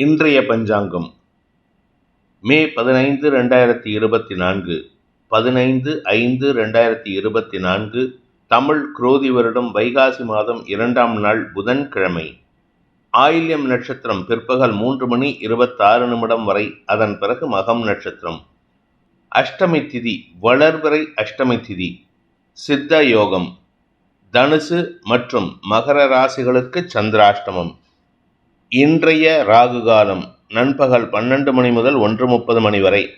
இன்றைய பஞ்சாங்கம். மே பதினைந்து ரெண்டாயிரத்தி இருபத்தி நான்கு. பதினைந்து ஐந்து ரெண்டாயிரத்தி இருபத்தி நான்கு. தமிழ் குரோதி வருடம் வைகாசி மாதம் இரண்டாம் நாள் புதன்கிழமை. ஆயில்யம் நட்சத்திரம் பிற்பகல் மூன்று மணி இருபத்தாறு நிமிடம் வரை அதன் பிறகு மகம் நட்சத்திரம். அஷ்டமி திதி வளர்வரை அஷ்டமி திதி. சித்த யோகம். தனுசு மற்றும் மகர ராசிகளுக்கு சந்திராஷ்டமம். இன்றைய ராகு காலம் நண்பகல் பன்னெண்டு மணி முதல் ஒன்று முப்பது மணி வரை.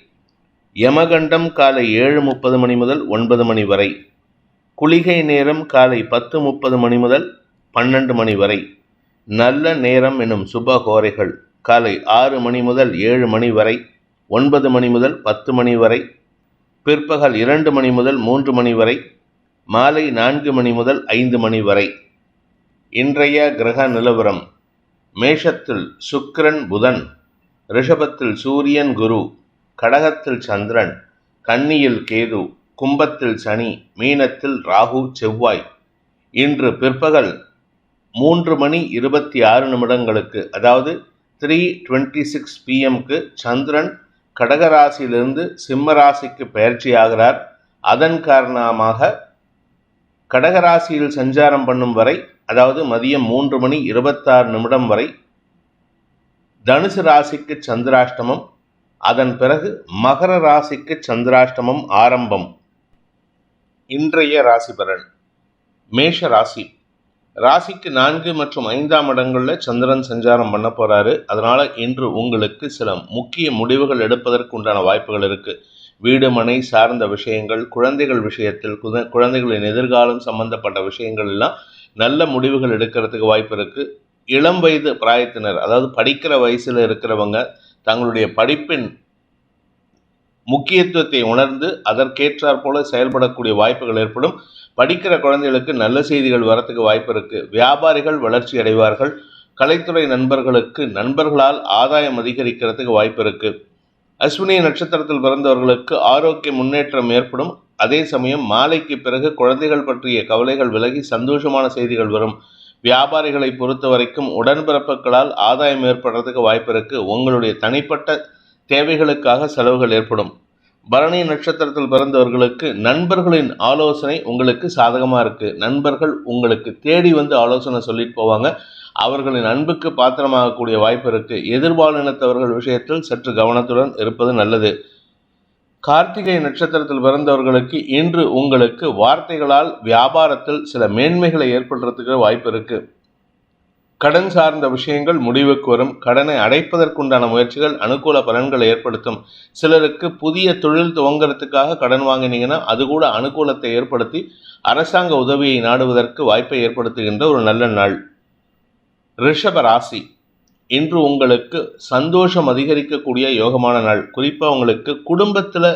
யமகண்டம் காலை ஏழு முப்பது மணி முதல் ஒன்பது மணி வரை. குளிகை நேரம் காலை பத்து முப்பது மணி முதல் பன்னெண்டு மணி வரை. நல்ல நேரம் எனும் சுபகோரைகள் காலை ஆறு மணி முதல் ஏழு மணி வரை ஒன்பது மணி முதல் பத்து மணி வரை. பிற்பகல் இரண்டு மணி முதல் மூன்று மணி வரை மாலை நான்கு மணி முதல் ஐந்து மணி வரை. இன்றைய கிரக நிலவரம் மேஷத்தில் சுக்கிரன் புதன் ரிஷபத்தில் சூரியன் குரு கடகத்தில் சந்திரன் கன்னியில் கேது கும்பத்தில் சனி மீனத்தில் ராகு செவ்வாய். இன்று பிற்பகல் மூன்று மணி இருபத்தி ஆறு நிமிடங்களுக்கு அதாவது த்ரீ டுவெண்ட்டி சிக்ஸ் பிஎம்க்கு சந்திரன் கடகராசியிலிருந்து சிம்மராசிக்கு பயிற்சியாகிறார். அதன் காரணமாக கடகராசியில் சஞ்சாரம் பண்ணும் வரை அதாவது மதியம் மூன்று மணி இருபத்தாறு நிமிடம் வரை தனுசு ராசிக்கு சந்திராஷ்டமம் அதன் பிறகு மகர ராசிக்கு சந்திராஷ்டமம் ஆரம்பம். இன்றைய ராசி பலன் மேஷ ராசி. ராசிக்கு நான்கு மற்றும் ஐந்தாம் இடங்களில் சந்திரன் சஞ்சாரம் பண்ண போறாரு. அதனால இன்று உங்களுக்கு சில முக்கிய முடிவுகள் எடுப்பதற்கு உண்டான வாய்ப்புகள் இருக்கு. வீடு மனை சார்ந்த விஷயங்கள் குழந்தைகள் விஷயத்தில் குத- குழந்தைகளின் எதிர்காலம் சம்பந்தப்பட்ட விஷயங்கள் எல்லாம் நல்ல முடிவுகள் எடுக்கிறதுக்கு வாய்ப்பு இருக்குது இளம் வயது பிராயத்தினர் அதாவது படிக்கிற வயசில் இருக்கிறவங்க தங்களுடைய படிப்பின் முக்கியத்துவத்தை உணர்ந்து அதற்கேற்றாற் போல செயல்படக்கூடிய வாய்ப்புகள் ஏற்படும். படிக்கிற குழந்தைகளுக்கு நல்ல செய்திகள் வரத்துக்கு வாய்ப்பு இருக்குது வியாபாரிகள் வளர்ச்சி அடைவார்கள். கலைத்துறை நண்பர்களுக்கு நண்பர்களால் ஆதாயம் அதிகரிக்கிறதுக்கு வாய்ப்பு இருக்குது அஸ்வினி நட்சத்திரத்தில் பிறந்தவர்களுக்கு ஆரோக்கிய முன்னேற்றம் ஏற்படும். அதே சமயம் மாலைக்கு பிறகு குழந்தைகள் பற்றிய கவலைகள் விலகி சந்தோஷமான செய்திகள் வரும். வியாபாரிகளை பொறுத்த வரைக்கும் உடன்பிறப்புகளால் ஆதாயம் ஏற்படுறதுக்கு வாய்ப்பிருக்கு. உங்களுடைய தனிப்பட்ட தேவைகளுக்காக செலவுகள் ஏற்படும். பரணி நட்சத்திரத்தில் பிறந்தவர்களுக்கு நண்பர்களின் ஆலோசனை உங்களுக்கு சாதகமாக இருக்குது நண்பர்கள் உங்களுக்கு தேடி வந்து ஆலோசனை சொல்லிட்டு போவாங்க. அவர்களின் அன்புக்கு பாத்திரமாகக்கூடிய வாய்ப்பு இருக்குது எதிர்பாலினத்தவர்கள் விஷயத்தில் சற்று கவனத்துடன் இருப்பது நல்லது. கார்த்திகை நட்சத்திரத்தில் பிறந்தவர்களுக்கு இன்று உங்களுக்கு வார்த்தைகளால் வியாபாரத்தில் சில மேன்மைகளை ஏற்படுறதுக்கு வாய்ப்பு இருக்கு. கடன் சார்ந்த விஷயங்கள் முடிவுக்கு வரும். கடனை அடைப்பதற்குண்டான முயற்சிகள் அனுகூல பலன்களை ஏற்படுத்தும். சிலருக்கு புதிய தொழில் துவங்குறதுக்காக கடன் வாங்கினீங்கன்னா அது கூட அனுகூலத்தை ஏற்படுத்தி அரசாங்க உதவியை நாடுவதற்கு வாய்ப்பை ஏற்படுத்துகின்ற ஒரு நல்ல நாள். ரிஷப ராசி. இன்று உங்களுக்கு சந்தோஷம் அதிகரிக்கக்கூடிய யோகமான நாள். குறிப்பாக உங்களுக்கு குடும்பத்தில்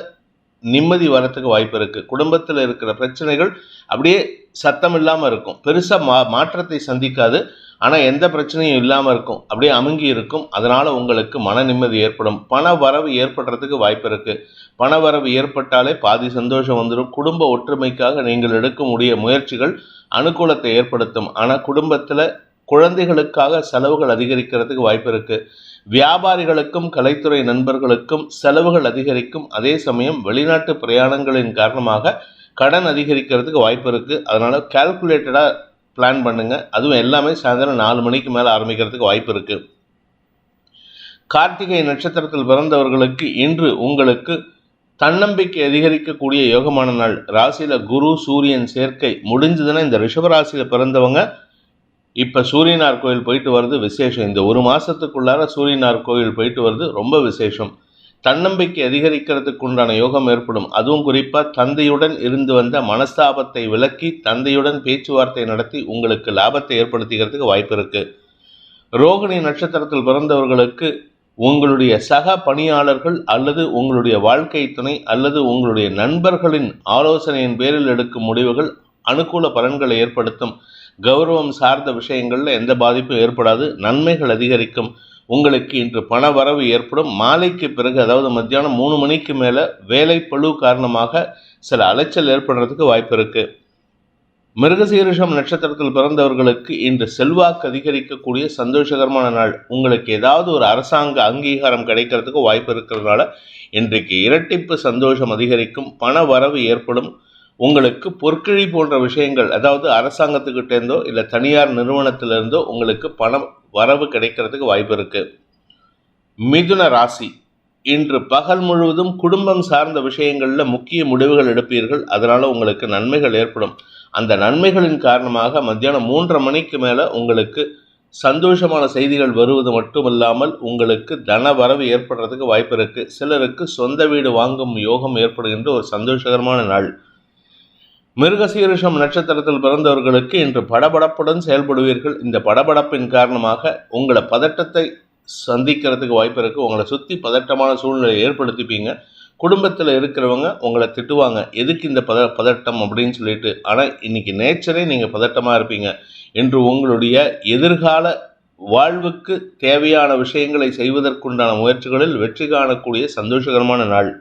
நிம்மதி வரத்துக்கு வாய்ப்பு இருக்குது குடும்பத்தில் இருக்கிற பிரச்சனைகள் அப்படியே சத்தம் இல்லாமல் இருக்கும். பெருசாக மா மாற்றத்தை சந்திக்காது. ஆனால் எந்த பிரச்சனையும் இல்லாமல் இருக்கும். அப்படியே அமுங்கி இருக்கும். அதனால் உங்களுக்கு மன நிம்மதி ஏற்படும். பண வரவு ஏற்படுறதுக்கு வாய்ப்பு இருக்குது பண வரவு ஏற்பட்டாலே பாதி சந்தோஷம் வந்துடும் குடும்ப ஒற்றுமைக்காக நீங்கள் எடுக்கக்கூடிய முயற்சிகள் அனுகூலத்தை ஏற்படுத்தும். ஆனால் குடும்பத்தில் குழந்தைகளுக்காக செலவுகள் அதிகரிக்கிறதுக்கு வாய்ப்பு இருக்கு. வியாபாரிகளுக்கும் கலைத்துறை நண்பர்களுக்கும் செலவுகள் அதிகரிக்கும் அதே சமயம் வெளிநாட்டு பிரயாணங்களின் காரணமாக கடன் அதிகரிக்கிறதுக்கு வாய்ப்பு இருக்கு. அதனால கால்குலேட்டடா பிளான் பண்ணுங்க. அதுவும் எல்லாமே சாயந்தரம் நாலு மணிக்கு மேலே ஆரம்பிக்கிறதுக்கு வாய்ப்பு இருக்கு. கார்த்திகை நட்சத்திரத்தில் பிறந்தவர்களுக்கு இன்று உங்களுக்கு தன்னம்பிக்கை அதிகரிக்கக்கூடிய யோகமான நாள். ராசியில குரு சூரியன் சேர்க்கை முடிஞ்சதுன்னா இந்த ரிஷபராசியில பிறந்தவங்க இப்போ சூரியனார் கோயில் போயிட்டு வர்றது விசேஷம். இந்த ஒரு மாதத்துக்குள்ளார சூரியனார் கோயில் போயிட்டு வர்றது ரொம்ப விசேஷம். தன்னம்பிக்கை அதிகரிக்கிறதுக்கு உண்டான யோகம் ஏற்படும். அதுவும் குறிப்பாக தந்தையுடன் இருந்து வந்த மனஸ்தாபத்தை விலக்கி தந்தையுடன் பேச்சுவார்த்தை நடத்தி உங்களுக்கு லாபத்தை ஏற்படுத்திக்கிறதுக்கு வாய்ப்பு இருக்குது ரோகிணி நட்சத்திரத்தில் பிறந்தவர்களுக்கு உங்களுடைய சக பணியாளர்கள் அல்லது உங்களுடைய வாழ்க்கை துணை அல்லது உங்களுடைய நண்பர்களின் ஆலோசனையின் பேரில் எடுக்கும் முடிவுகள் அனுகூல பலன்களை ஏற்படுத்தும். கௌரவம் சார்ந்த விஷயங்களில் எந்த பாதிப்பும் ஏற்படாது. நன்மைகள் அதிகரிக்கும். உங்களுக்கு இன்று பண வரவு ஏற்படும். மாலைக்கு பிறகு அதாவது மத்தியானம் மூணு மணிக்கு மேலே வேலை பளு காரணமாக சில அலைச்சல் ஏற்படுறதுக்கு வாய்ப்பு இருக்கு. மிருகசீரிஷம் நட்சத்திரத்தில் பிறந்தவர்களுக்கு இன்று செல்வாக்கு அதிகரிக்கக்கூடிய சந்தோஷகரமான நாள். உங்களுக்கு ஏதாவது ஒரு அரசாங்க அங்கீகாரம் கிடைக்கிறதுக்கு வாய்ப்பு இருக்கிறதுனால இன்றைக்கு இரட்டிப்பு சந்தோஷம் அதிகரிக்கும். பண வரவு ஏற்படும். உங்களுக்கு பொற்கிழி போன்ற விஷயங்கள் அதாவது அரசாங்கத்துக்கிட்டேருந்தோ இல்லை தனியார் நிறுவனத்திலிருந்தோ உங்களுக்கு பணம் வரவு கிடைக்கிறதுக்கு வாய்ப்பு இருக்குது மிதுன ராசி. இன்று பகல் முழுவதும் குடும்பம் சார்ந்த விஷயங்களில் முக்கிய முடிவுகள் எடுப்பீர்கள். அதனால் உங்களுக்கு நன்மைகள் ஏற்படும். அந்த நன்மைகளின் காரணமாக மத்தியானம் மூன்றரை மணிக்கு மேலே உங்களுக்கு சந்தோஷமான செய்திகள் வருவது மட்டுமல்லாமல் உங்களுக்கு தன வரவு ஏற்படுறதுக்கு வாய்ப்பு இருக்குது சிலருக்கு சொந்த வீடு வாங்கும் யோகம் ஏற்படுகின்ற ஒரு சந்தோஷகரமான நாள். மிருகசீரிஷம் நட்சத்திரத்தில் பிறந்தவர்களுக்கு இன்று படபடப்புடன் செயல்படுவீர்கள். இந்த படபடப்பின் காரணமாக உங்களை பதட்டத்தை சந்திக்கிறதுக்கு வாய்ப்பு இருக்குது உங்களை சுற்றி பதட்டமான சூழ்நிலையை ஏற்படுத்திப்பீங்க. குடும்பத்தில் இருக்கிறவங்க உங்களை திட்டுவாங்க. எதுக்கு இந்த பத பதட்டம் அப்படின்னு சொல்லிட்டு. ஆனால் இன்னைக்கு நேச்சரே நீங்கள் பதட்டமாக இருப்பீங்க. என்று உங்களுடைய எதிர்கால வாழ்வுக்கு தேவையான விஷயங்களை செய்வதற்குண்டான முயற்சிகளில் வெற்றி காணக்கூடிய சந்தோஷகரமான நாள்.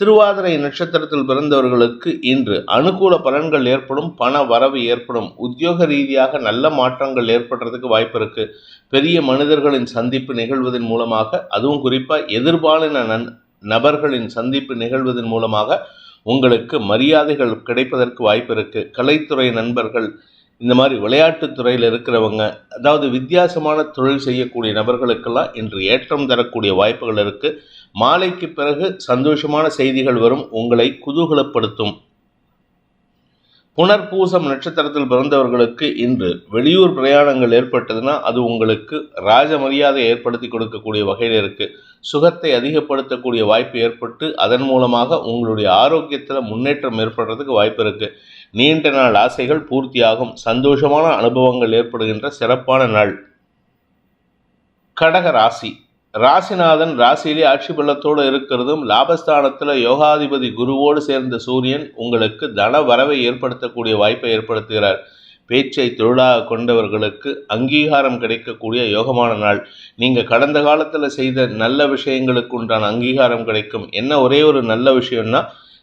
திருவாதிரை நட்சத்திரத்தில் பிறந்தவர்களுக்கு இன்று அனுகூல பலன்கள் ஏற்படும் பண வரவு ஏற்படும் உத்தியோக ரீதியாக நல்ல மாற்றங்கள் ஏற்படுறதுக்கு வாய்ப்பு இருக்கு. பெரிய மனிதர்களின் சந்திப்பு நிகழ்வதன் மூலமாக அதுவும் குறிப்பாக எதிர்பாலின நன் நபர்களின் சந்திப்பு நிகழ்வதன் மூலமாக உங்களுக்கு மரியாதைகள் கிடைப்பதற்கு வாய்ப்பு இருக்கு. கலைத்துறை நண்பர்கள் இந்த மாதிரி விளையாட்டுத் துறையில் இருக்கிறவங்க அதாவது வித்தியாசமான தொழில் செய்யக்கூடிய நபர்களுக்கெல்லாம் இன்று ஏற்றம் தரக்கூடிய வாய்ப்புகள் இருக்குது மாலைக்கு பிறகு சந்தோஷமான செய்திகள் வரும் உங்களை குதூகலப்படுத்தும். புனர்பூசம் நட்சத்திரத்தில் பிறந்தவர்களுக்கு இன்று வெளியூர் பிரயாணங்கள் ஏற்பட்டதுன்னா அது உங்களுக்கு ராஜ மரியாதை ஏற்படுத்தி கொடுக்கக்கூடிய வகையில் இருக்கு. சுகத்தை அதிகப்படுத்தக்கூடிய வாய்ப்பு ஏற்பட்டு அதன் மூலமாக உங்களுடைய ஆரோக்கியத்தில் முன்னேற்றம் ஏற்படுறதுக்கு வாய்ப்பு இருக்கு. நீண்ட நாள் ஆசைகள் பூர்த்தியாகும். சந்தோஷமான அனுபவங்கள் ஏற்படுகின்ற சிறப்பான நாள். கடக ராசி. ராசிநாதன் ராசியிலே ஆட்சி பலத்தோடு இருக்கிறதும் லாபஸ்தானத்தில் யோகாதிபதி குருவோடு சேர்ந்த சூரியன் உங்களுக்கு தன வரவை ஏற்படுத்தக்கூடிய வாய்ப்பை ஏற்படுத்துகிறார். பேச்சை தொழிலாக கொண்டவர்களுக்கு அங்கீகாரம் கிடைக்கக்கூடிய யோகமான நாள். நீங்கள் கடந்த காலத்தில் செய்த நல்ல விஷயங்களுக்கு உண்டான அங்கீகாரம் கிடைக்கும். என்ன ஒரே ஒரு நல்ல விஷயம்னா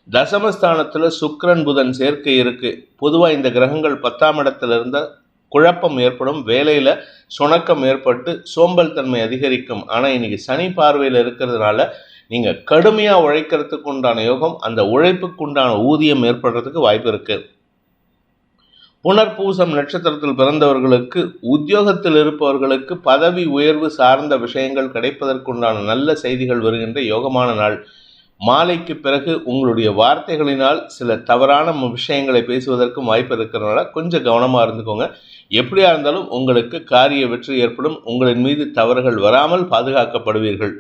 தசமஸ்தானத்தில் சுக்ரன் புதன் சேர்க்கை இருக்குது பொதுவாக இந்த கிரகங்கள் பத்தாம் இடத்துல இருந்த குழப்பம் ஏற்படும் வேலையில் சுணக்கம் ஏற்பட்டு சோம்பல் தன்மை அதிகரிக்கும். ஆனால் இன்னைக்கு சனி பார்வையில் இருக்கிறதுனால நீங்கள் கடுமையாக உழைக்கிறதுக்கு உண்டான யோகம் அந்த உழைப்புக்கு உண்டான ஊதியம் ஏற்படுறதுக்கு வாய்ப்பு இருக்கு. புனர்பூசம் நட்சத்திரத்தில் பிறந்தவர்களுக்கு உத்தியோகத்தில் இருப்பவர்களுக்கு பதவி உயர்வு சார்ந்த விஷயங்கள் கிடைப்பதற்குண்டான நல்ல செய்திகள் வருகின்ற யோகமான நாள். மாலைக்கு பிறகு உங்களுடைய வார்த்தைகளினால் சில தவறான விஷயங்களை பேசுவதற்கும் வாய்ப்பு இருக்கிறதுனால கொஞ்சம் கவனமாக இருந்துக்கோங்க. எப்படியா இருந்தாலும் உங்களுக்கு காரிய வெற்றி ஏற்படும். உங்களின் மீது தவறுகள் வராமல் பாதுகாக்கப்படுவீர்கள்.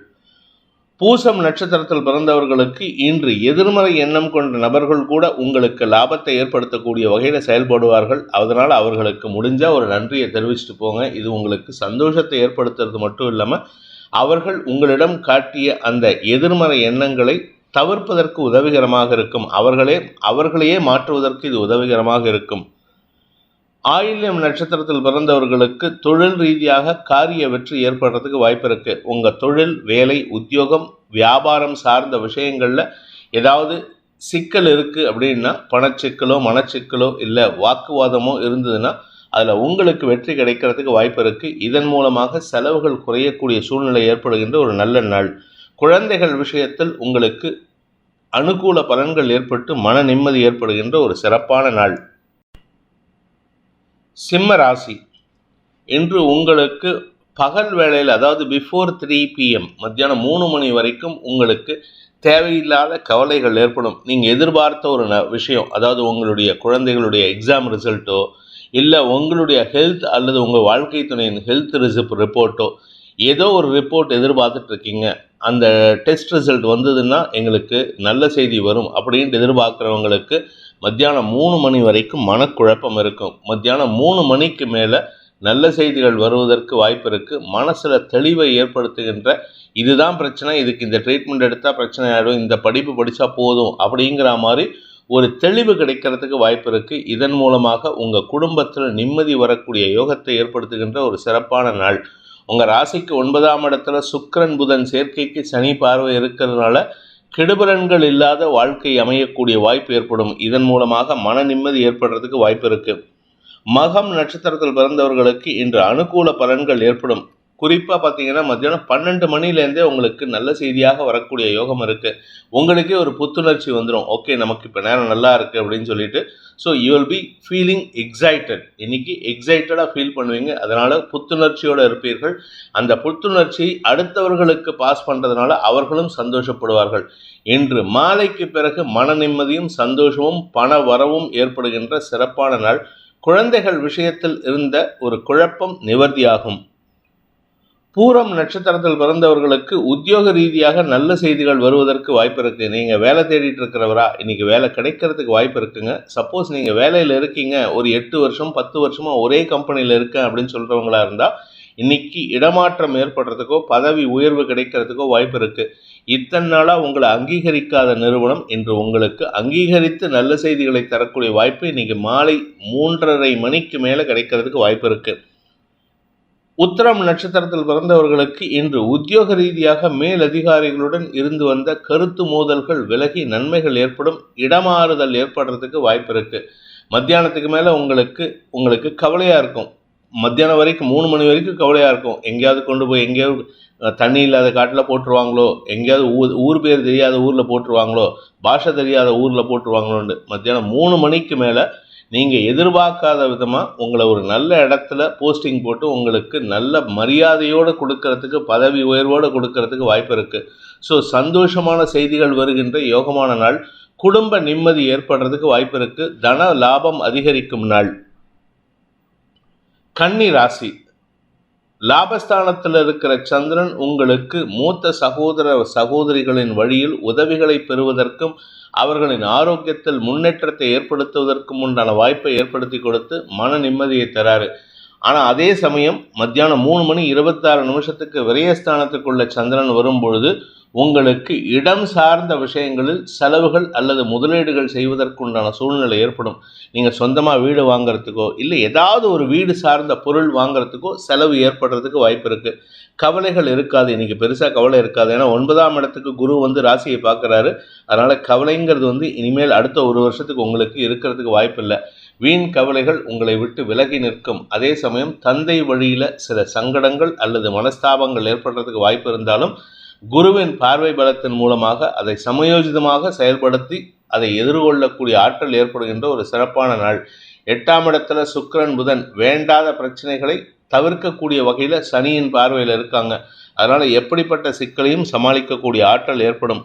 பூசம் நட்சத்திரத்தில் பிறந்தவர்களுக்கு இன்று எதிர்மறை எண்ணம் கொண்ட நபர்கள் கூட உங்களுக்கு லாபத்தை ஏற்படுத்தக்கூடிய வகையில் செயல்படுவார்கள். அதனால் அவர்களுக்கு முடிஞ்ச ஒரு நன்றியை தெரிவிச்சுட்டு போங்க. இது உங்களுக்கு சந்தோஷத்தை ஏற்படுத்துறது மட்டும் இல்லாமல் அவர்கள் உங்களிடம் காட்டிய அந்த எதிர்மறை எண்ணங்களை தவிர்ப்பதற்கு உதவிகரமாக இருக்கும். அவர்களே அவர்களையே மாற்றுவதற்கு இது உதவிகரமாக இருக்கும். ஆயில்யம் நட்சத்திரத்தில் பிறந்தவர்களுக்கு தொழில் ரீதியாக காரிய வெற்றி ஏற்படுறதுக்கு வாய்ப்பு இருக்கு. உங்க தொழில் வேலை உத்தியோகம் வியாபாரம் சார்ந்த விஷயங்கள்ல ஏதாவது சிக்கல் இருக்கு அப்படின்னா பணச்சிக்கலோ மனச்சிக்கலோ இல்லை வாக்குவாதமோ இருந்ததுன்னா அதில் உங்களுக்கு வெற்றி கிடைக்கிறதுக்கு வாய்ப்பு இருக்குது இதன் மூலமாக செலவுகள் குறையக்கூடிய சூழ்நிலை ஏற்படுகின்ற ஒரு நல்ல நாள். குழந்தைகள் விஷயத்தில் உங்களுக்கு அனுகூல பலன்கள் ஏற்பட்டு மன நிம்மதி ஏற்படுகின்ற ஒரு சிறப்பான நாள். சிம்ம ராசி. இன்று உங்களுக்கு பகல் வேளையில் அதாவது பிஃபோர் த்ரீ பிஎம் மத்தியானம் மூணு மணி வரைக்கும் உங்களுக்கு தேவையில்லாத கவலைகள் ஏற்படும். நீங்கள் எதிர்பார்த்த ஒரு ந விஷயம் அதாவது உங்களுடைய குழந்தைகளுடைய எக்ஸாம் ரிசல்ட்டோ இல்லை உங்களுடைய ஹெல்த் அல்லது உங்கள் வாழ்க்கை துணையின் ஹெல்த் ரிசிப் ரிப்போர்ட்டோ ஏதோ ஒரு ரிப்போர்ட் எதிர்பார்த்துட்டு இருக்கீங்க. அந்த டெஸ்ட் ரிசல்ட் வந்ததுன்னா எங்களுக்கு நல்ல செய்தி வரும் அப்படின்ட்டு எதிர்பார்க்குறவங்களுக்கு மத்தியானம் மூணு மணி வரைக்கும் மனக்குழப்பம் இருக்கும். மத்தியானம் மூணு மணிக்கு மேலே நல்ல செய்திகள் வருவதற்கு வாய்ப்பு இருக்குது மனசில் தெளிவை ஏற்படுத்துகின்ற இதுதான் பிரச்சனை. இதுக்கு இந்த ட்ரீட்மெண்ட் எடுத்தால் பிரச்சனை ஆகிடும் இந்த படிப்பு படித்தா போதும் அப்படிங்கிற மாதிரி ஒரு தெளிவு கிடைக்கிறதுக்கு வாய்ப்பு இருக்குது இதன் மூலமாக உங்கள் குடும்பத்தில் நிம்மதி வரக்கூடிய யோகத்தை ஏற்படுத்துகின்ற ஒரு சிறப்பான நாள். உங்கள் ராசிக்கு ஒன்பதாம் இடத்துல சுக்கரன் புதன் சேர்க்கைக்கு சனி பார்வை இருக்கிறதுனால கெடுபலன்கள் இல்லாத வாழ்க்கை அமையக்கூடிய வாய்ப்பு ஏற்படும். இதன் மூலமாக மன நிம்மதி ஏற்படுறதுக்கு வாய்ப்பு இருக்கு. மகம் நட்சத்திரத்தில் பிறந்தவர்களுக்கு இன்று அனுகூல பலன்கள் ஏற்படும். குறிப்பாக பார்த்தீங்கன்னா மத்தியானம் பன்னெண்டு மணிலேருந்தே உங்களுக்கு நல்ல செய்தியாக வரக்கூடிய யோகம் இருக்குது உங்களுக்கே ஒரு புத்துணர்ச்சி வந்துடும் ஓகே நமக்கு இப்போ நேரம் நல்லா இருக்குது அப்படின்னு சொல்லிட்டு. So you will be feeling excited இன்னைக்கு எக்ஸைட்டடாக ஃபீல் பண்ணுவீங்க. அதனால் புத்துணர்ச்சியோடு இருப்பீர்கள். அந்த புத்துணர்ச்சியை அடுத்தவர்களுக்கு பாஸ் பண்ணுறதுனால அவர்களும் சந்தோஷப்படுவார்கள். இன்று மாலைக்கு பிறகு மன நிம்மதியும் சந்தோஷமும் பண வரவும் ஏற்படுகின்ற சிறப்பான நாள். குழந்தைகள் விஷயத்தில் இருந்த ஒரு குழப்பம் நிவர்த்தியாகும். பூரம் நட்சத்திரத்தில் பிறந்தவர்களுக்கு உத்தியோக ரீதியாக நல்ல செய்திகள் வருவதற்கு வாய்ப்பு இருக்கு. நீங்க வேலை தேடிட்டு இருக்கிறவரா இன்னைக்கு வேலை கிடைக்கிறதுக்கு வாய்ப்பு இருக்குங்க. சப்போஸ் நீங்க வேலையில் இருக்கீங்க ஒரு எட்டு வருஷம் பத்து வருஷமா ஒரே கம்பெனியில் இருக்கேன் அப்படின்னு சொல்றவங்களா இருந்தா இன்னைக்கு இடமாற்றம் ஏற்படுறதுக்கோ பதவி உயர்வு கிடைக்கிறதுக்கோ வாய்ப்பு இருக்கு. இத்தனை நாளாக உங்களை அங்கீகரிக்காத நிறுவனம் இன்று உங்களுக்கு அங்கீகரித்து நல்ல செய்திகளை தரக்கூடிய வாய்ப்பு இன்னைக்கு மாலை மூன்றரை மணிக்கு மேலே கிடைக்கிறதுக்கு வாய்ப்பு இருக்குது உத்தரம் நட்சத்திரத்தில் பிறந்தவர்களுக்கு இன்று உத்தியோக ரீதியாக மேலதிகாரிகளுடன் இருந்து வந்த கருத்து மோதல்கள் விலகி நன்மைகள் ஏற்படும் இடமாறுதல் ஏற்படுறதுக்கு வாய்ப்பு இருக்கு. மத்தியானத்துக்கு மேலே உங்களுக்கு உங்களுக்கு கவலையாக இருக்கும். மத்தியானம் வரைக்கும் மூணு மணி வரைக்கும் கவலையாக இருக்கும். எங்கேயாவது கொண்டு போய் எங்கேயாவது தண்ணி இல்லாத காட்டில் போட்டுருவாங்களோ எங்கேயாவது ஊர் ஊர் பேர் தெரியாத ஊரில் போட்டுருவாங்களோ பாஷை தெரியாத ஊரில் போட்டுருவாங்களோன்னு மத்தியானம் மூணு மணிக்கு மேலே நீங்கள் எதிர்பார்க்காத விதமாக உங்களை ஒரு நல்ல இடத்துல போஸ்டிங் போட்டு உங்களுக்கு நல்ல மரியாதையோடு கொடுக்கறதுக்கு பதவி உயர்வோடு கொடுக்கறதுக்கு வாய்ப்பு இருக்குது ஸோ சந்தோஷமான செய்திகள் வருகின்ற யோகமான நாள் குடும்ப நிம்மதி ஏற்படுறதுக்கு வாய்ப்பு இருக்குது தன லாபம் அதிகரிக்கும் நாள். கன்னி ராசி. லாபஸ்தானத்தில் இருக்கிற சந்திரன் உங்களுக்கு மூத்த சகோதர சகோதரிகளின் வழியில் உதவிகளை பெறுவதற்கும் அவர்களின் ஆரோக்கியத்தில் முன்னேற்றத்தை ஏற்படுத்துவதற்கும் உண்டான வாய்ப்பை ஏற்படுத்தி கொடுத்து மன நிம்மதியை தராரு. ஆனால் அதே சமயம் மத்தியானம் மூணு மணி இருபத்தாறு நிமிஷத்துக்கு விரயஸ்தானத்துக்குள்ள சந்திரன் வரும்பொழுது உங்களுக்கு இடம் சார்ந்த விஷயங்களில் செலவுகள் அல்லது முதலீடுகள் செய்வதற்குண்டான சூழ்நிலை ஏற்படும். நீங்கள் சொந்தமாக வீடு வாங்கிறதுக்கோ இல்லை ஏதாவது ஒரு வீடு சார்ந்த பொருள் வாங்குறதுக்கோ செலவு ஏற்படுறதுக்கு வாய்ப்பு இருக்குது கவலைகள் இருக்காது. இன்றைக்கி பெருசாக கவலை இருக்காது. ஏன்னா ஒன்பதாம் இடத்துக்கு குரு வந்து ராசியை பார்க்குறாரு. அதனால் கவலைங்கிறது வந்து இனிமேல் அடுத்த ஒரு வருஷத்துக்கு உங்களுக்கு இருக்கிறதுக்கு வாய்ப்பு இல்லை. வீண் கவலைகள் உங்களை விட்டு விலகி நிற்கும். அதே சமயம் தந்தை வழியில் சில சங்கடங்கள் அல்லது மனஸ்தாபங்கள் ஏற்படுறதுக்கு வாய்ப்பு இருந்தாலும் குருவின் பார்வை பலத்தின் மூலமாக அதை சமயோஜிதமாக செயல்படுத்தி அதை எதிர்கொள்ளக்கூடிய ஆற்றல் ஏற்படுகின்ற ஒரு சிறப்பான நாள். எட்டாம் இடத்துல சுக்கிரன் புதன் வேண்டாத பிரச்சனைகளை தவிர்க்கக்கூடிய வகையில் சனியின் பார்வையில் இருக்காங்க. அதனால் எப்படிப்பட்ட சிக்கலையும் சமாளிக்கக்கூடிய ஆற்றல் ஏற்படும்.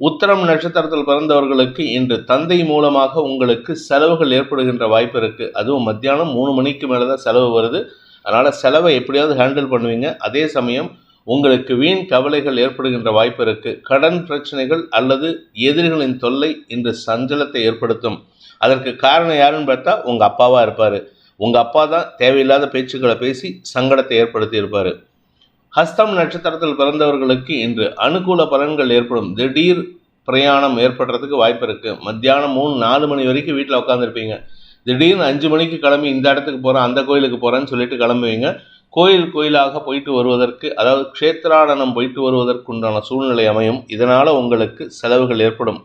உத்தரம் நட்சத்திரத்தில் பிறந்தவர்களுக்கு இன்று தந்தை மூலமாக உங்களுக்கு செலவுகள் ஏற்படுகின்ற வாய்ப்பு இருக்குது அதுவும் மத்தியானம் மூணு மணிக்கு மேலே தான் செலவு வருது. அதனால் செலவை எப்படியாவது ஹேண்டில் பண்ணுவீங்க. அதே சமயம் உங்களுக்கு வீண் கவலைகள் ஏற்படுகின்ற வாய்ப்பு இருக்குது கடன் பிரச்சனைகள் அல்லது எதிரிகளின் தொல்லை இன்று சஞ்சலத்தை ஏற்படுத்தும். அதற்கு காரணம் யாருன்னு பார்த்தா உங்கள் அப்பாவாக இருப்பார். உங்கள் அப்பா தான் தேவையில்லாத பேச்சுக்களை பேசி சங்கடத்தை ஏற்படுத்தி இருப்பார். ஹஸ்தம் நட்சத்திரத்தில் பிறந்தவர்களுக்கு இன்று அனுகூல பலன்கள் ஏற்படும். திடீர் பிரயாணம் ஏற்படுறதுக்கு வாய்ப்பு இருக்குது மத்தியானம் மூணு நாலு மணி வரைக்கும் வீட்டில் உட்காந்துருப்பீங்க திடீர்னு அஞ்சு மணிக்கு கிளம்பி இந்த இடத்துக்கு போகிறேன் அந்த கோயிலுக்கு போகிறேன்னு சொல்லிட்டு கிளம்புவீங்க. கோயில் கோயிலாக போயிட்டு வருவதற்கு அதாவது க்ஷேத்ராடனம் போயிட்டு வருவதற்குண்டான சூழ்நிலை அமையும். இதனால் உங்களுக்கு செலவுகள் ஏற்படும்.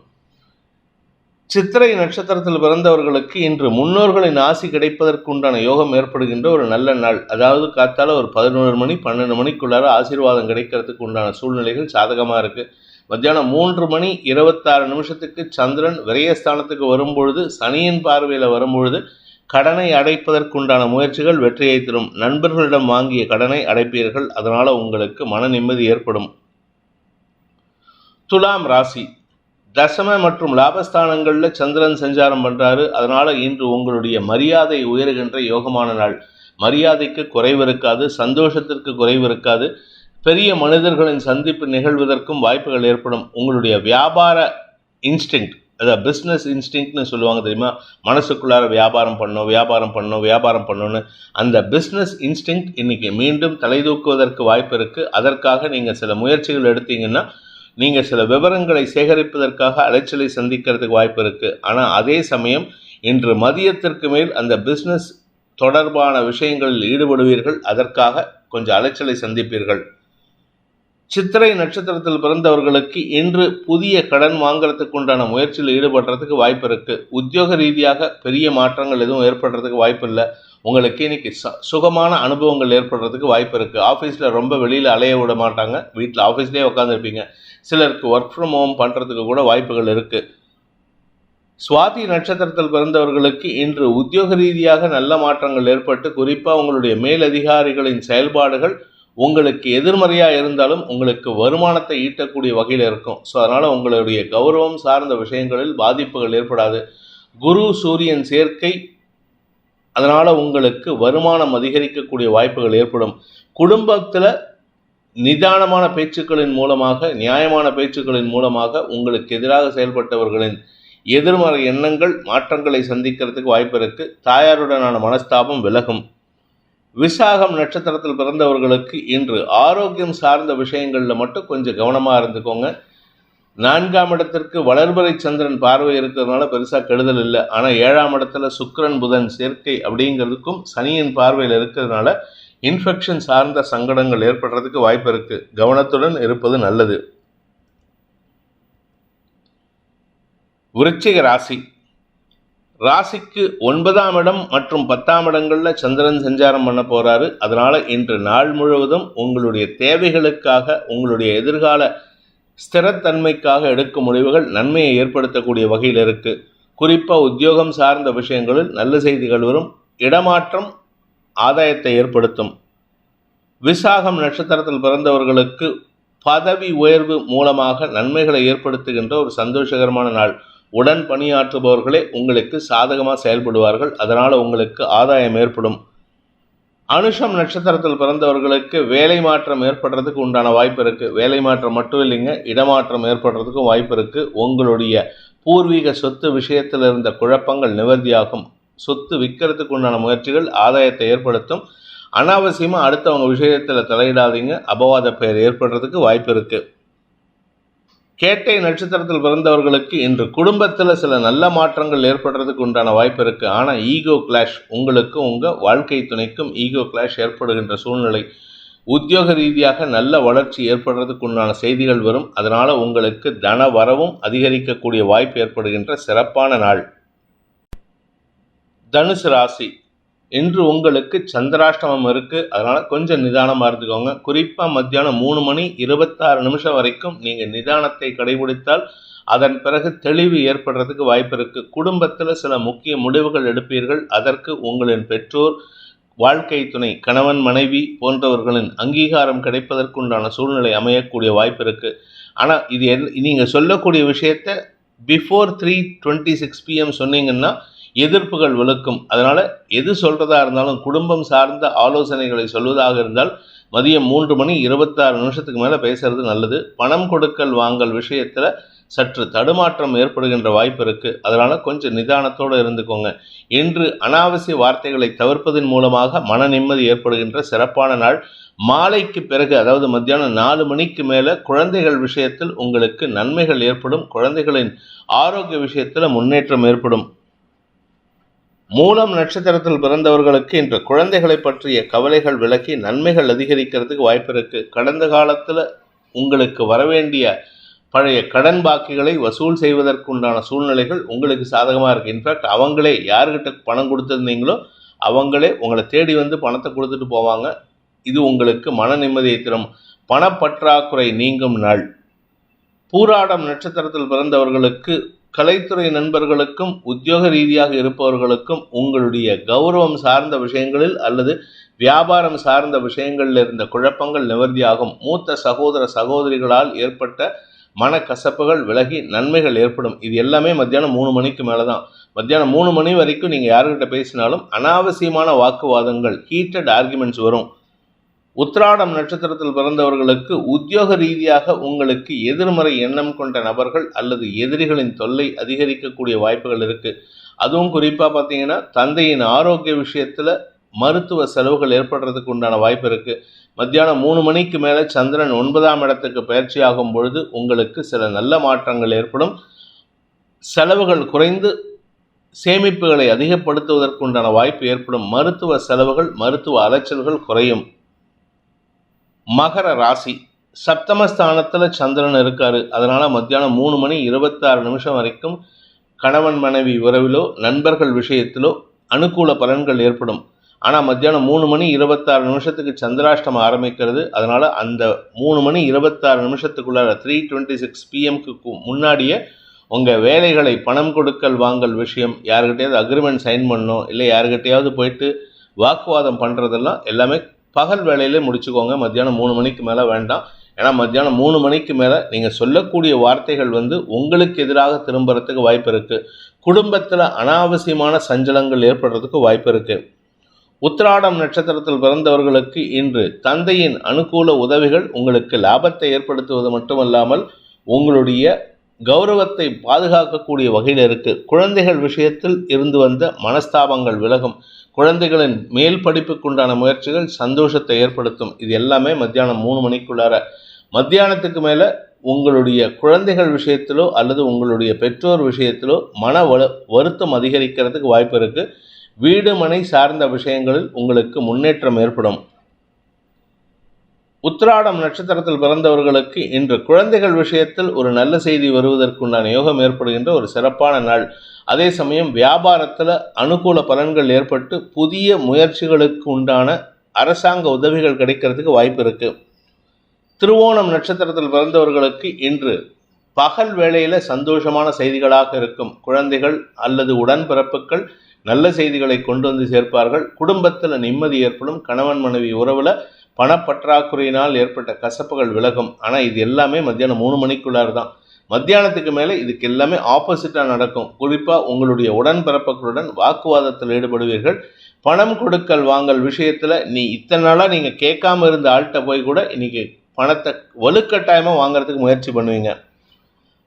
சித்திரை நட்சத்திரத்தில் பிறந்தவர்களுக்கு இன்று முன்னோர்களின் ஆசி கிடைப்பதற்கு உண்டான யோகம் ஏற்படுகின்ற ஒரு நல்ல நாள். அதாவது காத்தால ஒரு பதினோரு மணி பன்னெண்டு மணிக்குள்ளார ஆசீர்வாதம் கிடைக்கிறதுக்கு உண்டான சூழ்நிலைகள் சாதகமாக இருக்குது மத்தியானம் மூன்று மணி இருபத்தாறு நிமிஷத்துக்கு சந்திரன் விரயஸ்தானத்துக்கு வரும்பொழுது சனியின் பார்வையில் வரும்பொழுது கடனை அடைப்பதற்குண்டான முயற்சிகள் வெற்றியை தரும். நண்பர்களிடம் வாங்கிய கடனை அடைப்பீர்கள். அதனால் உங்களுக்கு மன நிம்மதி ஏற்படும். துலாம் ராசி. தசம மற்றும் லாபஸ்தானங்களில் சந்திரன் சஞ்சாரம் பண்ணுறாரு அதனால் இன்று உங்களுடைய மரியாதை உயர்கின்ற யோகமான நாள். மரியாதைக்கு குறைவு இருக்காது. சந்தோஷத்திற்கு குறைவு இருக்காது. பெரிய மனிதர்களின் சந்திப்பு நிகழ்வதற்கும் வாய்ப்புகள் ஏற்படும். உங்களுடைய வியாபார இன்ஸ்டிங்க்ட் அதாவது பிஸ்னஸ் இன்ஸ்டிங்க்னு சொல்லுவாங்க தெரியுமா? மனசுக்குள்ளார வியாபாரம் பண்ணும் வியாபாரம் பண்ணோம் வியாபாரம் பண்ணணும்னு. அந்த பிஸ்னஸ் இன்ஸ்டிங்க் இன்னைக்கு மீண்டும் தலைதூக்குவதற்கு வாய்ப்பு இருக்குது அதற்காக நீங்கள் சில முயற்சிகள் எடுத்தீங்கன்னா நீங்கள் சில விவரங்களை சேகரிப்பதற்காக அலைச்சலை சந்திக்கிறதுக்கு வாய்ப்பு இருக்குது ஆனால் அதே சமயம் இன்று மதியத்திற்கு மேல் அந்த பிஸ்னஸ் தொடர்பான விஷயங்களில் ஈடுபடுவீர்கள். அதற்காக கொஞ்சம் அலைச்சலை சந்திப்பீர்கள். சித்திரை நட்சத்திரத்தில் பிறந்தவர்களுக்கு இன்று புதிய கடன் வாங்குறதுக்கு உண்டான முயற்சியில் ஈடுபடுறதுக்கு வாய்ப்பு இருக்கு. உத்தியோக ரீதியாக பெரிய மாற்றங்கள் எதுவும் ஏற்படுறதுக்கு வாய்ப்பு இல்லை. உங்களுக்கு இன்னைக்கு ச சுகமான அனுபவங்கள் ஏற்படுறதுக்கு வாய்ப்பு இருக்குது ஆஃபீஸில் ரொம்ப வெளியில் அலைய விட மாட்டாங்க. வீட்டில் ஆஃபீஸ்லேயே உட்காந்துருப்பீங்க சிலருக்கு ஒர்க் ஃப்ரம் ஹோம் பண்ணுறதுக்கு கூட வாய்ப்புகள் இருக்குது சுவாதி நட்சத்திரத்தில் பிறந்தவர்களுக்கு இன்று உத்தியோக ரீதியாக நல்ல மாற்றங்கள் ஏற்பட்டு குறிப்பாக உங்களுடைய மேலதிகாரிகளின் செயல்பாடுகள் உங்களுக்கு எதிர்மறையாக இருந்தாலும் உங்களுக்கு வருமானத்தை ஈட்டக்கூடிய வகையில் இருக்கும். ஸோ அதனால் உங்களுடைய கௌரவம் சார்ந்த விஷயங்களில் பாதிப்புகள் ஏற்படாது. குரு சூரியன் சேர்க்கை அதனால் உங்களுக்கு வருமானம் அதிகரிக்கக்கூடிய வாய்ப்புகள் ஏற்படும். குடும்பத்தில் நிதானமான பேச்சுக்களின் மூலமாக நியாயமான பேச்சுக்களின் மூலமாக உங்களுக்கு எதிராக செயல்பட்டவர்களின் எதிர்மறை எண்ணங்கள் மாற்றங்களை சந்திக்கிறதுக்கு வாய்ப்பு இருக்குது தாயாருடனான மனஸ்தாபம் விலகும். விசாகம் நட்சத்திரத்தில் பிறந்தவர்களுக்கு இன்று ஆரோக்கியம் சார்ந்த விஷயங்களில் மட்டும் கொஞ்சம் கவனமாக இருந்துக்கோங்க. நான்காம் இடத்திற்கு வளர்பறை சந்திரன் பார்வை இருக்கிறதுனால பெருசாக கெடுதல் இல்லை. ஆனால் ஏழாம் இடத்துல சுக்கரன் புதன் சேர்க்கை அப்படிங்கிறதுக்கும் சனியின் பார்வையில் இருக்கிறதுனால இன்ஃபெக்ஷன் சார்ந்த சங்கடங்கள் ஏற்படுறதுக்கு வாய்ப்பு இருக்குது கவனத்துடன் இருப்பது நல்லது. விருச்சிக ராசி. ராசிக்கு ஒன்பதாம் இடம் மற்றும் பத்தாம் இடங்களில் சந்திரன் சஞ்சாரம் பண்ண போகிறாரு அதனால் இன்று நாள் முழுவதும் உங்களுடைய தேவைகளுக்காக உங்களுடைய எதிர்கால ஸ்திரத்தன்மைக்காக எடுக்கும் முடிவுகள் நன்மையை ஏற்படுத்தக்கூடிய வகையில் இருக்குது குறிப்பாக உத்தியோகம் சார்ந்த விஷயங்களில் நல்ல செய்திகள் வரும். இடமாற்றம் ஆதாயத்தை ஏற்படுத்தும். விசாகம் நட்சத்திரத்தில் பிறந்தவர்களுக்கு பதவி உயர்வு மூலமாக நன்மைகளை ஏற்படுத்துகின்ற ஒரு சந்தோஷகரமான நாள். உடன் பணியாற்றுபவர்களே உங்களுக்கு சாதகமாக செயல்படுவார்கள். அதனால் உங்களுக்கு ஆதாயம் ஏற்படும். அனுஷம் நட்சத்திரத்தில் பிறந்தவர்களுக்கு வேலை மாற்றம் ஏற்படுறதுக்கு உண்டான வாய்ப்பு இருக்குது வேலை மாற்றம் மட்டும் இல்லைங்க இடமாற்றம் ஏற்படுறதுக்கும் வாய்ப்பு இருக்குது உங்களுடைய பூர்வீக சொத்து விஷயத்தில் இருந்த குழப்பங்கள் நிவர்த்தியாகும். சொத்து விற்கிறதுக்கு உண்டான முயற்சிகள் ஆதாயத்தை ஏற்படுத்தும். அனாவசியமாக அடுத்தவங்க விஷயத்தில் தலையிடாதீங்க. அபவாத பெயர் ஏற்படுறதுக்கு வாய்ப்பு இருக்குது கேட்டை நட்சத்திரத்தில் பிறந்தவர்களுக்கு இன்று குடும்பத்தில் சில நல்ல மாற்றங்கள் ஏற்படுறதுக்கு உண்டான வாய்ப்பு இருக்குது ஆனால் ஈகோ கிளாஷ் உங்களுக்கும் உங்கள் வாழ்க்கை துணைக்கும் ஈகோ கிளாஷ் ஏற்படுகின்ற சூழ்நிலை உத்தியோக ரீதியாக நல்ல வளர்ச்சி ஏற்படுறதுக்கு உண்டான செய்திகள் வரும். அதனால் உங்களுக்கு தன வரவும் அதிகரிக்கக்கூடிய வாய்ப்பு ஏற்படுகின்ற சிறப்பான நாள். தனுசு ராசி. இன்று உங்களுக்கு சந்திராஷ்டமம் இருக்குது அதனால் கொஞ்சம் நிதானமாக இருந்துக்கோங்க. குறிப்பாக மத்தியானம் மூணு மணி இருபத்தாறு நிமிஷம் வரைக்கும் நீங்கள் நிதானத்தை கடைபிடித்தால் அதன் பிறகு தெளிவு ஏற்படுறதுக்கு வாய்ப்பு இருக்குது குடும்பத்தில் சில முக்கிய முடிவுகள் எடுப்பீர்கள். அதற்கு உங்களின் பெற்றோர் வாழ்க்கை துணை கணவன் மனைவி போன்றவர்களின் அங்கீகாரம் கிடைப்பதற்குண்டான சூழ்நிலை அமையக்கூடிய வாய்ப்பு இருக்குது ஆனால் இது என் நீங்கள் சொல்லக்கூடிய விஷயத்த before three twenty six PM சொன்னீங்கன்னா எதிர்ப்புகள் விழுக்கும். அதனால் எது சொல்கிறதா இருந்தாலும் குடும்பம் சார்ந்த ஆலோசனைகளை சொல்வதாக இருந்தால் மதியம் மூன்று மணி இருபத்தாறு நிமிஷத்துக்கு மேலே பேசுறது நல்லது. பணம் கொடுக்கல் வாங்கல் விஷயத்தில் சற்று தடுமாற்றம் ஏற்படுகின்ற வாய்ப்பு இருக்குது அதனால் கொஞ்சம் நிதானத்தோடு இருந்துக்கோங்க. இன்று அனாவசிய வார்த்தைகளை தவிர்ப்பதன் மூலமாக மன நிம்மதி ஏற்படுகின்ற சிறப்பான நாள். மாலைக்கு பிறகு அதாவது மத்தியானம் நாலு மணிக்கு மேலே குழந்தைகள் விஷயத்தில் உங்களுக்கு நன்மைகள் ஏற்படும். குழந்தைகளின் ஆரோக்கிய விஷயத்தில் முன்னேற்றம் ஏற்படும். மூலம் நட்சத்திரத்தில் பிறந்தவர்களுக்கு இன்று குழந்தைகளை பற்றிய கவலைகள் விலக்கி நன்மைகள் அதிகரிக்கிறதுக்கு வாய்ப்பு இருக்குது கடந்த காலத்தில் உங்களுக்கு வரவேண்டிய பழைய கடன் பாக்கிகளை வசூல் செய்வதற்குண்டான சூழ்நிலைகள் உங்களுக்கு சாதகமாக இருக்குது இன்ஃபேக்ட் அவங்களே யார்கிட்ட பணம் கொடுத்துருந்தீங்களோ அவங்களே உங்களை தேடி வந்து பணத்தை கொடுத்துட்டு போவாங்க. இது உங்களுக்கு மன நிம்மதியை தரும். பணப்பற்றாக்குறை நீங்கும் நாள். பூராடம் நட்சத்திரத்தில் பிறந்தவர்களுக்கு கலைத்துறை நண்பர்களுக்கும் உத்தியோக ரீதியாக இருப்பவர்களுக்கும் உங்களுடைய கௌரவம் சார்ந்த விஷயங்களில் அல்லது வியாபாரம் சார்ந்த விஷயங்களில் இருந்த குழப்பங்கள் நிவர்த்தியாகும். மூத்த சகோதர சகோதரிகளால் ஏற்பட்ட மனக்கசப்புகள் விலகி நன்மைகள் ஏற்படும். இது எல்லாமே மத்தியானம் மூணு மணிக்கு மேலே தான் மத்தியானம் மூணு மணி வரைக்கும் நீங்கள் யாருக்கிட்ட பேசினாலும் அனாவசியமான வாக்குவாதங்கள் ஹீட்டட் ஆர்குமெண்ட்ஸ் வரும். உத்ராடம் நட்சத்திரத்தில் பிறந்தவர்களுக்கு உத்தியோக ரீதியாக உங்களுக்கு எதிர்மறை எண்ணம் கொண்ட நபர்கள் அல்லது எதிரிகளின் தொல்லை அதிகரிக்கக்கூடிய வாய்ப்புகள் இருக்குது அதுவும் குறிப்பாக பார்த்தீங்கன்னா தந்தையின் ஆரோக்கிய விஷயத்தில் மருத்துவ செலவுகள் ஏற்படுறதுக்கு உண்டான வாய்ப்பு இருக்குது மத்தியானம் மூணு மணிக்கு மேலே சந்திரன் ஒன்பதாம் இடத்துக்கு பயிற்சியாகும் பொழுது உங்களுக்கு சில நல்ல மாற்றங்கள் ஏற்படும். செலவுகள் குறைந்து சேமிப்புகளை அதிகப்படுத்துவதற்குண்டான வாய்ப்பு ஏற்படும். மருத்துவ செலவுகள் மருத்துவ அலைச்சல்கள் குறையும். மகர ராசி. சப்தமஸ்தானத்தில் சந்திரன் இருக்காரு. அதனால மத்தியானம் மூணு மணி இருபத்தாறு நிமிஷம் வரைக்கும் கணவன் மனைவி உறவிலோ நண்பர்கள் விஷயத்திலோ அனுகூல பலன்கள் ஏற்படும். ஆனால் மத்தியானம் மூணு மணி இருபத்தாறு நிமிஷத்துக்கு சந்திராஷ்டமம் ஆரம்பிக்கிறது. அதனால் அந்த மூணு மணி இருபத்தாறு நிமிஷத்துக்குள்ளார த்ரீ டுவெண்ட்டி சிக்ஸ் பிஎம்க்கு முன்னாடியே உங்கள் வேலைகளை பணம் கொடுக்கல் வாங்கல் விஷயம் யாருக்கிட்டையாவது அக்ரிமெண்ட் சைன் பண்ணணும் இல்லை யாருக்கிட்டையாவது போயிட்டு வாக்குவாதம் பண்ணுறதெல்லாம் எல்லாமே பகல் வேலையிலே முடிச்சுக்கோங்க. மத்தியானம் மூணு மணிக்கு மேலே வேண்டாம். ஏன்னா மத்தியானம் மூணு மணிக்கு மேலே நீங்கள் சொல்லக்கூடிய வார்த்தைகள் வந்து உங்களுக்கு எதிராக திரும்புறதுக்கு வாய்ப்பு இருக்குது குடும்பத்தில் அனாவசியமான சஞ்சலங்கள் ஏற்படுறதுக்கு வாய்ப்பு இருக்குது உத்திராடம் நட்சத்திரத்தில் பிறந்தவர்களுக்கு இன்று தந்தையின் அனுகூல உதவிகள் உங்களுக்கு லாபத்தை ஏற்படுத்துவது மட்டுமல்லாமல் உங்களுடைய கௌரவத்தை பாதுகாக்கக்கூடிய வகையில் இருக்குது குழந்தைகள் விஷயத்தில் இருந்து வந்த மனஸ்தாபங்கள் விலகும். குழந்தைகளின் மேல் படிப்புக்குண்டான முயற்சிகள் சந்தோஷத்தை ஏற்படுத்தும். இது எல்லாமே மத்தியானம் மூணு மணிக்குள்ளார. மத்தியானத்துக்கு மேலே உங்களுடைய குழந்தைகள் விஷயத்திலோ அல்லது உங்களுடைய பெற்றோர் விஷயத்திலோ மன வலு வருத்தம் அதிகரிக்கிறதுக்கு வாய்ப்பு இருக்குது வீடு மனை சார்ந்த விஷயங்களில் உங்களுக்கு முன்னேற்றம் ஏற்படும். உத்திராடம் நட்சத்திரத்தில் பிறந்தவர்களுக்கு இன்று குழந்தைகள் விஷயத்தில் ஒரு நல்ல செய்தி வருவதற்குண்டான யோகம் ஏற்படுகின்ற ஒரு சிறப்பான நாள். அதே சமயம் வியாபாரத்தில் அனுகூல பலன்கள் ஏற்பட்டு புதிய முயற்சிகளுக்கு உண்டான அரசாங்க உதவிகள் கிடைக்கிறதுக்கு வாய்ப்பு இருக்குது திருவோணம் நட்சத்திரத்தில் பிறந்தவர்களுக்கு இன்று பகல் வேளையில் சந்தோஷமான செய்திகளாக இருக்கும். குழந்தைகள் அல்லது உடன்பிறப்புகள் நல்ல செய்திகளை கொண்டு வந்து சேர்ப்பார்கள். குடும்பத்தில் நிம்மதி ஏற்படும். கணவன் மனைவி உறவில் பணப்பற்றாக்குறையினால் ஏற்பட்ட கசப்புகள் விலகும். ஆனால் இது எல்லாமே மத்தியானம் மூணு மணிக்குள்ளார் தான் மத்தியானத்துக்கு மேலே இதுக்கு எல்லாமே ஆப்போசிட்டாக நடக்கும். குறிப்பாக உங்களுடைய உடன்பிறப்புகளுடன் வாக்குவாதத்தில் ஈடுபடுவீர்கள். பணம் கொடுக்கல் வாங்கல் விஷயத்தில் நீ இத்தனை நாளாக நீங்கள் கேட்காம இருந்த ஆள்கிட்ட போய் கூட இன்னைக்கு பணத்தை வலுக்கட்டாயமாக வாங்குறதுக்கு முயற்சி பண்ணுவீங்க.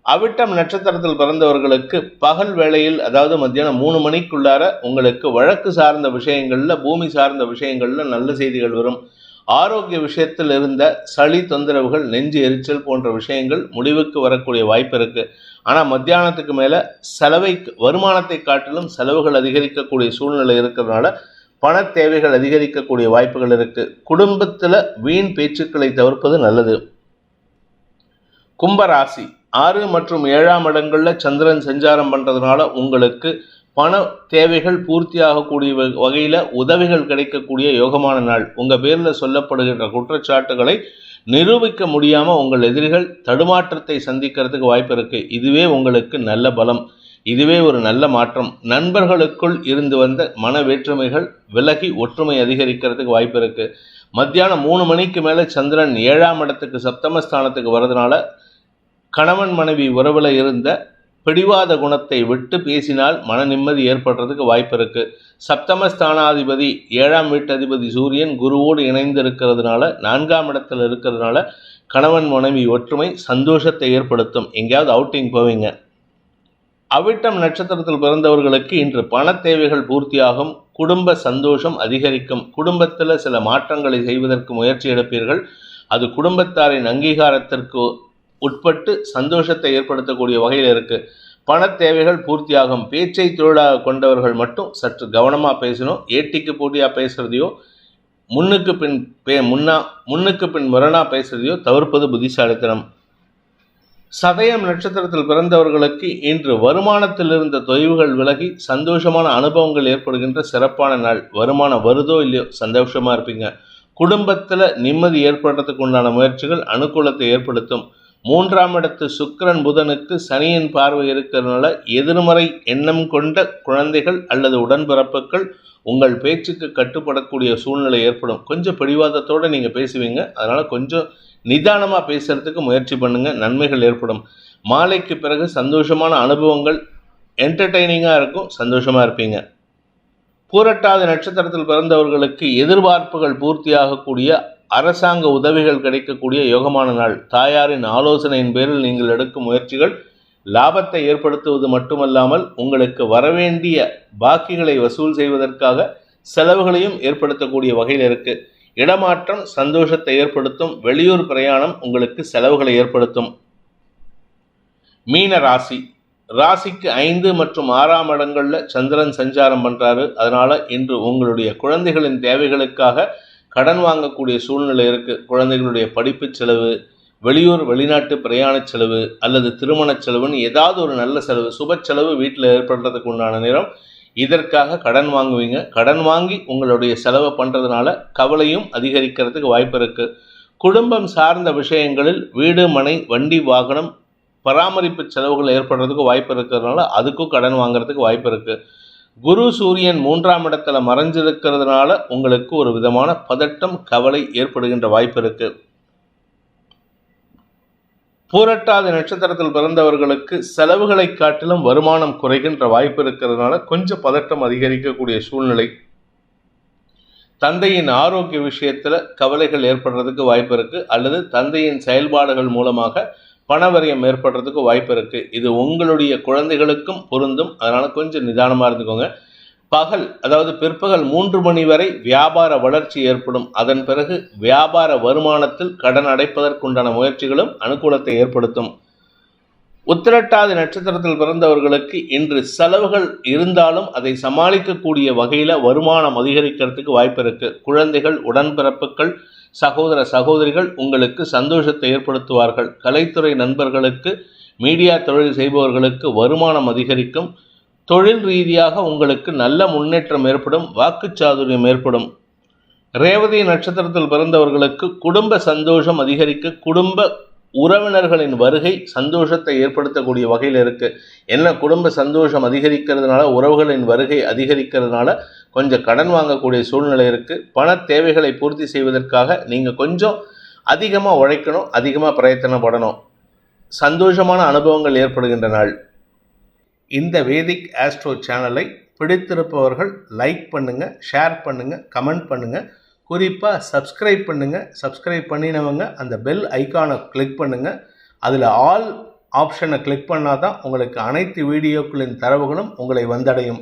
அவிட்டம் நட்சத்திரத்தில் பிறந்தவர்களுக்கு பகல் வேளையில் அதாவது மத்தியானம் மூணு மணிக்குள்ளார உங்களுக்கு வழக்கு சார்ந்த விஷயங்களில் பூமி சார்ந்த விஷயங்களில் நல்ல செய்திகள் வரும். ஆரோக்கிய விஷயத்தில் இருந்த சளி தொந்தரவுகள் நெஞ்சு எரிச்சல் போன்ற விஷயங்கள் முடிவுக்கு வரக்கூடிய வாய்ப்பு இருக்குது ஆனால் மத்தியானத்துக்கு மேலே செலவை வருமானத்தை காட்டிலும் செலவுகள் அதிகரிக்கக்கூடிய சூழ்நிலை இருக்கிறதுனால பண தேவைகள் அதிகரிக்கக்கூடிய வாய்ப்புகள் இருக்குது குடும்பத்தில் வீண் பேச்சுக்களை தவிர்ப்பது நல்லது. கும்பராசி ஆறு மற்றும் ஏழாம் இடங்களில் சந்திரன் சஞ்சாரம் பண்ணுறதுனால உங்களுக்கு பண தேவைகள் பூர்த்தியாகக்கூடிய வகையில் உதவிகள் கிடைக்கக்கூடிய யோகமான நாள். உங்கள் பேரில் சொல்லப்படுகின்ற குற்றச்சாட்டுகளை நிரூபிக்க முடியாமல் உங்கள் எதிரிகள் தடுமாற்றத்தை சந்திக்கிறதுக்கு வாய்ப்பு இருக்குது இதுவே உங்களுக்கு நல்ல பலம். இதுவே ஒரு நல்ல மாற்றம். நண்பர்களுக்குள் இருந்து வந்த மன வேற்றுமைகள் விலகி ஒற்றுமை அதிகரிக்கிறதுக்கு வாய்ப்பு இருக்குது மத்தியானம் மூணு மணிக்கு மேலே சந்திரன் ஏழாம் இடத்துக்கு சப்தமஸ்தானத்துக்கு வர்றதுனால கணவன் மனைவி உறவில் இருந்த பிடிவாத குணத்தை விட்டு பேசினால் மன நிம்மதி ஏற்படுறதுக்கு வாய்ப்பு இருக்குது சப்தமஸ்தானாதிபதி ஏழாம் வீட்டதிபதி சூரியன் குருவோடு இணைந்து இருக்கிறதுனால நான்காம் இடத்துல இருக்கிறதுனால கணவன் மனைவி ஒற்றுமை சந்தோஷத்தை ஏற்படுத்தும். எங்கேயாவது அவுட்டிங் போவீங்க. அவிட்டம் நட்சத்திரத்தில் பிறந்தவர்களுக்கு இன்று பண தேவைகள் பூர்த்தியாகும். குடும்ப சந்தோஷம் அதிகரிக்கும். குடும்பத்தில் சில மாற்றங்களை செய்வதற்கு முயற்சி எடுப்பீர்கள். அது குடும்பத்தாரின் அங்கீகாரத்திற்கு உட்பட்டு சந்தோஷத்தை ஏற்படுத்தக்கூடிய வகையில் இருக்குது பண தேவைகள் பூர்த்தியாகும். பேச்சை தொழிலாக கொண்டவர்கள் மட்டும் சற்று கவனமாக பேசணும். ஏட்டிக்கு போட்டியாக பேசுகிறதையோ முன்னுக்கு பின் பே முன்னா முன்னுக்கு பின் முரணாக பேசுகிறதையோ தவிர்ப்பது புத்திசாலித்தனம். சதயம் நட்சத்திரத்தில் பிறந்தவர்களுக்கு இன்று வருமானத்தில் இருந்த தொய்வுகள் விலகி சந்தோஷமான அனுபவங்கள் ஏற்படுகின்ற சிறப்பான நாள். வருமானம் வருதோ இல்லையோ சந்தோஷமாக இருப்பீங்க. குடும்பத்தில் நிம்மதி ஏற்படுறதுக்கு உண்டான முயற்சிகள் அனுகூலத்தை ஏற்படுத்தும். மூன்றாம் இடத்து சுக்கரன் புதனுக்கு சனியின் பார்வை இருக்கிறதுனால எதிர்மறை எண்ணம் கொண்ட குழந்தைகள் அல்லது உடன்பிறப்புகள் உங்கள் பேச்சுக்கு கட்டுப்படக்கூடிய சூழ்நிலை ஏற்படும். கொஞ்சம் பிடிவாதத்தோடு நீங்கள் பேசுவீங்க. அதனால் கொஞ்சம் நிதானமாக பேசுகிறதுக்கு முயற்சி பண்ணுங்கள் நன்மைகள் ஏற்படும். மாலைக்கு பிறகு சந்தோஷமான அனுபவங்கள் என்டர்டெய்னிங்காக இருக்கும். சந்தோஷமாக இருப்பீங்க. பூரட்டாத நட்சத்திரத்தில் பிறந்தவர்களுக்கு எதிர்பார்ப்புகள் பூர்த்தியாகக்கூடிய அரசாங்க உதவிகள் கிடைக்கக்கூடிய யோகமான நாள். தாயாரின் ஆலோசனையின் பேரில் நீங்கள் எடுக்கும் முயற்சிகள் லாபத்தை ஏற்படுத்துவது மட்டுமல்லாமல் உங்களுக்கு வரவேண்டிய பாக்கிகளை வசூல் செய்வதற்காக செலவுகளையும் ஏற்படுத்தக்கூடிய வகையில் இருக்கு. இடமாற்றம் சந்தோஷத்தை ஏற்படுத்தும் வெளியூர் பிரயாணம் உங்களுக்கு செலவுகளை ஏற்படுத்தும். மீன ராசி. ராசிக்கு ஐந்து மற்றும் ஆறாம் இடங்களில் சந்திரன் சஞ்சாரம் பண்ணுறாரு அதனால் இன்று உங்களுடைய குழந்தைகளின் தேவைகளுக்காக கடன் வாங்கக்கூடிய சூழ்நிலை இருக்குது குழந்தைகளுடைய படிப்பு செலவு வெளியூர் வெளிநாட்டு பிரயாண செலவு அல்லது திருமண செலவுன்னு ஏதாவது ஒரு நல்ல செலவு சுப செலவு வீட்டில் ஏற்படுறதுக்கு உண்டான நேரம் இதற்காக கடன் வாங்குவீங்க. கடன் வாங்கி உங்களுடைய செலவை பண்ணுறதுனால கவலையும் அதிகரிக்கிறதுக்கு வாய்ப்பு இருக்குது குடும்பம் சார்ந்த விஷயங்களில் வீடு மனை வண்டி வாகனம் பராமரிப்பு செலவுகள் ஏற்படுறதுக்கு வாய்ப்பு இருக்கிறதுனால அதுக்கும் கடன் வாங்குறதுக்கு வாய்ப்பு இருக்குது குரு சூரியன் மூன்றாம் இடத்துல மறைஞ்சிருக்கிறதுனால உங்களுக்கு ஒரு விதமான பதட்டம் கவலை ஏற்படுகின்ற வாய்ப்பு இருக்கு. பூரட்டாதி நட்சத்திரத்தில் பிறந்தவர்களுக்கு செலவுகளை காட்டிலும் வருமானம் குறைகின்ற வாய்ப்பு இருக்கிறதுனால கொஞ்சம் பதட்டம் அதிகரிக்கக்கூடிய சூழ்நிலை. தந்தையின் ஆரோக்கிய விஷயத்தில் கவலைகள் ஏற்படுறதுக்கு வாய்ப்பு இருக்கு. அல்லது தந்தையின் செயல்பாடுகள் மூலமாக பணவரியம் ஏற்படுறதுக்கு வாய்ப்பு இருக்குது இது உங்களுடைய குழந்தைகளுக்கும் பொருந்தும். அதனால் கொஞ்சம் நிதானமாக இருந்துக்கோங்க. பகல் அதாவது பிற்பகல் மூன்று மணி வரை வியாபார வளர்ச்சி ஏற்படும். அதன் பிறகு வியாபார வருமானத்தில் கடன் அடைப்பதற்குண்டான முயற்சிகளும் அனுகூலத்தை ஏற்படுத்தும். உத்திரட்டாதி நட்சத்திரத்தில் பிறந்தவர்களுக்கு இன்று செலவுகள் இருந்தாலும் அதை சமாளிக்கக்கூடிய வகையில் வருமானம் அதிகரிக்கிறதுக்கு வாய்ப்பு இருக்குது குழந்தைகள் உடன்பிறப்புகள் சகோதர சகோதரிகள் உங்களுக்கு சந்தோஷத்தை ஏற்படுத்துவார்கள். கலைத்துறை நண்பர்களுக்கு மீடியா தொழில் செய்பவர்களுக்கு வருமானம் அதிகரிக்கும். தொழில் ரீதியாக உங்களுக்கு நல்ல முன்னேற்றம் ஏற்படும் வாக்குச்சாதுரியம் ஏற்படும். ரேவதி நட்சத்திரத்தில் பிறந்தவர்களுக்கு குடும்ப சந்தோஷம் அதிகரிக்க குடும்ப உறவினர்களின் வருகை சந்தோஷத்தை ஏற்படுத்தக்கூடிய வகையில் இருக்குது என்ன குடும்ப சந்தோஷம் அதிகரிக்கிறதுனால உறவுகளின் வருகை அதிகரிக்கிறதுனால கொஞ்சம் கடன் வாங்கக்கூடிய சூழ்நிலை இருக்குது பண தேவைகளை பூர்த்தி செய்வதற்காக நீங்கள் கொஞ்சம் அதிகமாக உழைக்கணும் அதிகமாக பிரயத்தனப்படணும். சந்தோஷமான அனுபவங்கள் ஏற்படுகின்ற நாள். இந்த வேதிக் ஆஸ்ட்ரோ சேனலை பிடித்திருப்பவர்கள் லைக் பண்ணுங்கள் ஷேர் பண்ணுங்கள் கமெண்ட் பண்ணுங்கள் குறிப்பாக சப்ஸ்கிரைப் பண்ணுங்கள் சப்ஸ்கிரைப் பண்ணினவங்க அந்த பெல் ஐக்கானை கிளிக் பண்ணுங்கள் அதில் ஆல் ஆப்ஷனை கிளிக் பண்ணால் தான் உங்களுக்கு அனைத்து வீடியோக்களின் தரவுகளும் உங்களை வந்தடையும்.